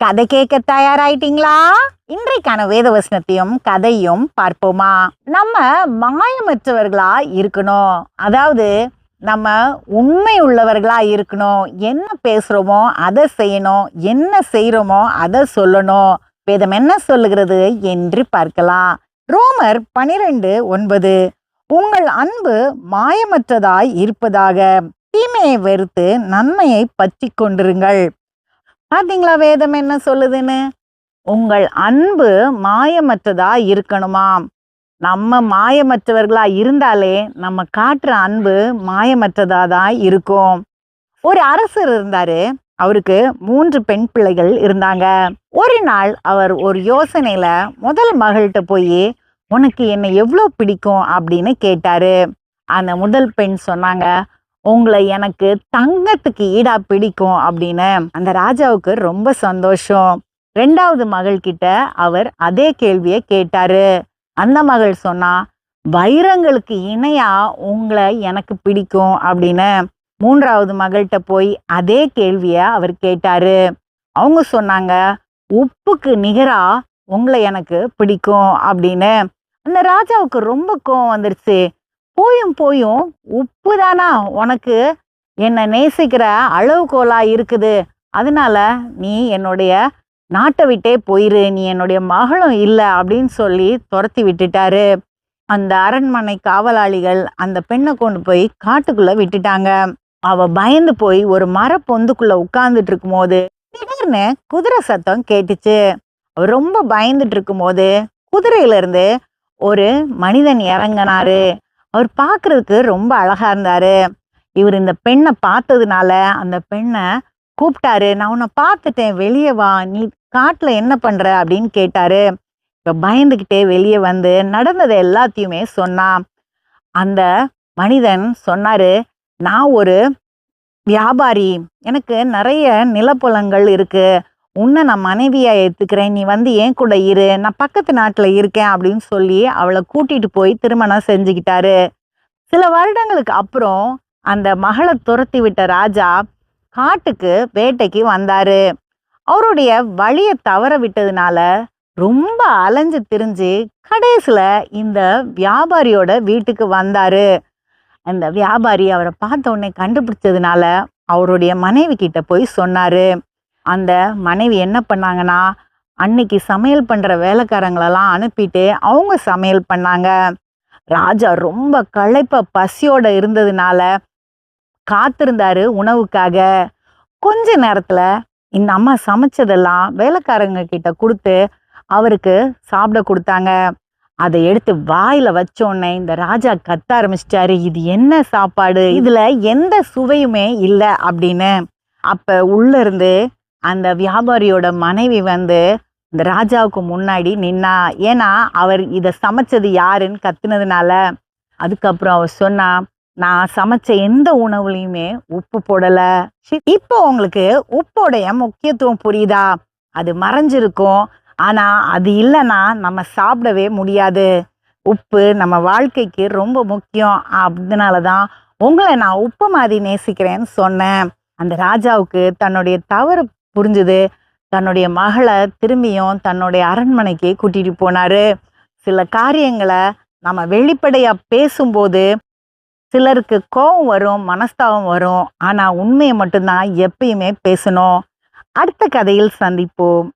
கதை கேட்க தயாராயிட்டீங்களா? இன்றைக்கான வேத வசனத்தையும் கதையும் பார்ப்போமா? நம்ம மாயமற்றவர்களா இருக்கணும். அதாவது நம்ம உண்மை உள்ளவர்களா இருக்கணும். என்ன பேசுறோமோ அதை செய்யணும். என்ன செய்யறோமோ அதை சொல்லணும். வேதம் என்ன சொல்லுகிறது என்று பார்க்கலாம். ரோமர் பனிரெண்டு ஒன்பது உங்கள் அன்பு மாயமற்றதாய் இருப்பதாக. தீமையை வெறுத்து நன்மையை பற்றி கொண்டிருங்கள். பார்த்தீங்களா வேதம் என்ன சொல்லுதுன்னு? உங்கள் அன்பு மாயமற்றதா இருக்கணுமாம். நம்ம மாயமற்றவர்களா இருந்தாலே நம்ம காட்டுற அன்பு மாயமற்றதா தான் இருக்கும். ஒரு அரசர் இருந்தாரு. அவருக்கு மூன்று பெண் பிள்ளைகள் இருந்தாங்க. ஒரு நாள் அவர் ஒரு யோசனையில முதல் மகள்கிட்ட போய் உனக்கு என்னை எவ்வளோ பிடிக்கும்? அப்படின்னு கேட்டாரு. அந்த முதல் பெண் சொன்னாங்க உங்களை எனக்கு தங்கத்துக்கு ஈடா பிடிக்கும் அப்படின்னு அந்த ராஜாவுக்கு ரொம்ப சந்தோஷம். ரெண்டாவது மகள் கிட்ட அவர் அதே கேள்வியை கேட்டாரு. அந்த மகள் சொன்னா வைரங்களுக்கு இணையா உங்களை எனக்கு பிடிக்கும் அப்படின்னு மூன்றாவது மகள்கிட்ட போய் அதே கேள்வியை அவர் கேட்டாரு. அவங்க சொன்னாங்க உப்புக்கு நிகரா உங்களை எனக்கு பிடிக்கும் அப்படின்னு. அந்த ராஜாவுக்கு ரொம்ப கோவம் வந்துருச்சு. போயும் போயும் உப்பு தானா உனக்கு? என்னை நேசிக்கிற அளவுகோலா இருக்குது. அதனால நீ என்னுடைய நாட்டை விட்டே போயிரு. நீ என்னுடைய மகளும் இல்லை அப்படின்னு சொல்லி துரத்தி விட்டுட்டாரு. அந்த அரண்மனை காவலாளிகள் அந்த பெண்ணை கொண்டு போய் காட்டுக்குள்ள விட்டுட்டாங்க. அவ பயந்து போய் ஒரு மர பொந்துக்குள்ள உட்கார்ந்துட்டு இருக்கும்போது திடீர்னு குதிரை சத்தம் கேட்டுச்சு. அவ ரொம்ப பயந்துட்டு இருக்கும்போது குதிரையில இருந்து ஒரு மனிதன் இறங்கினாரு. அவர் பார்க்குறதுக்கு ரொம்ப அழகாக இருந்தார். இவர் இந்த பெண்ணை பார்த்ததுனால அந்த பெண்ணை கூப்பிட்டாரு. நான் உன்னை பார்த்துட்டேன் வெளியே வா. நீ காட்டில் என்ன பண்ணுற அப்படின்னு கேட்டாரு. இப்போ பயந்துக்கிட்டே வெளியே வந்து நடந்ததை எல்லாத்தையுமே சொன்னான் அந்த மனிதன் சொன்னார் நான் ஒரு வியாபாரி. எனக்கு நிறைய நிலப்புலங்கள் இருக்குது உன்னை நான் மனைவியாக ஏற்றுக்கிறேன் நீ வந்து ஏன் கூட இரு. நான் பக்கத்து நாட்டில் இருக்கேன் அப்படின்னு சொல்லி அவளை கூட்டிகிட்டு போய் திருமணம் செஞ்சுக்கிட்டாரு. சில வருடங்களுக்கு அப்புறம் அந்த மகளை துரத்தி விட்ட ராஜா காட்டுக்கு வேட்டைக்கு வந்தார். அவருடைய வழியை தவற விட்டதுனால ரொம்ப அலைஞ்சு திரிஞ்சு கடைசியில் இந்த வியாபாரியோட வீட்டுக்கு வந்தார். அந்த வியாபாரி அவரை பார்த்த உடனே கண்டுபிடிச்சதுனால அவருடைய மனைவி கிட்ட போய் சொன்னார். அந்த மனைவி என்ன பண்ணாங்கன்னா அன்னைக்கு சமையல் பண்ணுற வேலைக்காரங்களெல்லாம் அனுப்பிட்டு அவங்க சமையல் பண்ணாங்க. ராஜா ரொம்ப களைப்ப பசியோட இருந்ததுனால காத்திருந்தாரு உணவுக்காக. கொஞ்ச நேரத்தில் இந்த அம்மா சமைச்சதெல்லாம் வேலைக்காரங்க கிட்ட கொடுத்து அவருக்கு சாப்பிட கொடுத்தாங்க. அதை எடுத்து வாயில வச்சோடனே இந்த ராஜா கத்த ஆரம்பிச்சிட்டாரு. இது என்ன சாப்பாடு? இதுல எந்த சுவையுமே இல்லை அப்படின்னு. அப்ப உள்ள இருந்து அந்த வியாபாரியோட மனைவி வந்து இந்த ராஜாவுக்கு முன்னாடி நின்னா ஏன்னா அவர் இதை சமைச்சது யாருன்னு கத்துனதுனால அதுக்கப்புறம் அவர் சொன்னா நான் சமைச்ச எந்த உணவுலையுமே உப்பு போடல. இப்போ உங்களுக்கு உப்போடைய முக்கியத்துவம் புரியுதா? அது மறைஞ்சிருக்கும். ஆனா அது இல்லைன்னா நம்ம சாப்பிடவே முடியாது. உப்பு நம்ம வாழ்க்கைக்கு ரொம்ப முக்கியம். அதனால தான் உங்களை நான் உப்பு மாதிரி நேசிக்கிறேன்னு சொன்னேன். அந்த ராஜாவுக்கு தன்னுடைய தவறு புரிஞ்சுது. தன்னுடைய மகளை திரும்பியும் தன்னுடைய அரண்மனைக்கு கூட்டிட்டு போனாரு. சில காரியங்களை நம்ம வெளிப்படையா பேசும்போது சிலருக்கு கோபம் வரும் மனஸ்தாபம் வரும். ஆனா உண்மையை மட்டும்தான் எப்பயுமே பேசணும். அடுத்த கதையில் சந்திப்போம்.